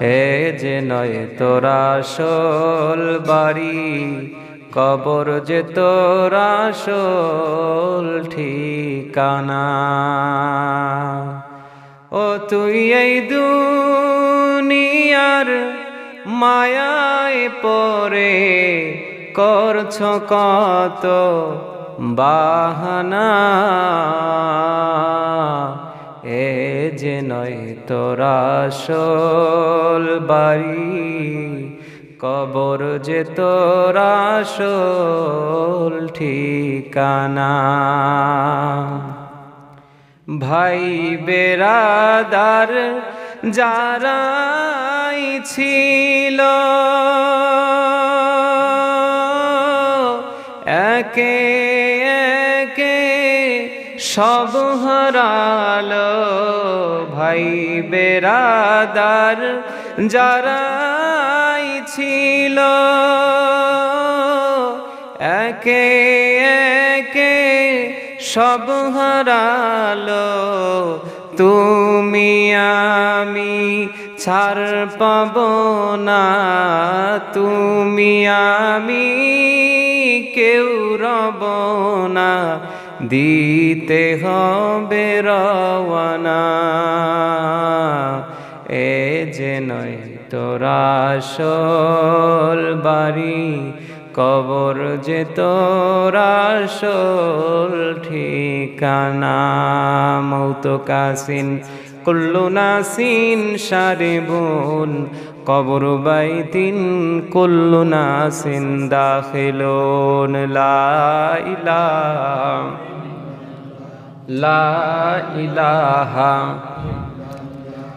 হে যে নয় তোরা সোল বাড়ি, কবর যে তোরা সোল ঠিকানা। ও তুই এই দুনিয়ার মায়ায় পরে করছ কত বাহানা। যে নয় তোরা সোল বাড়ি, কবর যে তোরা সোল ঠিকানা। ভাই বেরাদার যারাই ছিল, একে একে সব হারালো ভাই বেরাদার যারাই ছিল। একে একে সব হারালো, তুমি আমি ছাড় পাব না, তুমি আমি কেউ রব না। দিতে হবে রওয়ানা। এ যে নয় তোরা সল বাড়ি, কবর যে তোরা ঠিকানা। মৌত কাসিন কুল্লু নাসিন বোন কবর বাইতিন কুল্লু নাসিন দাখিলুন। লা ইলাহা লা ইলাহা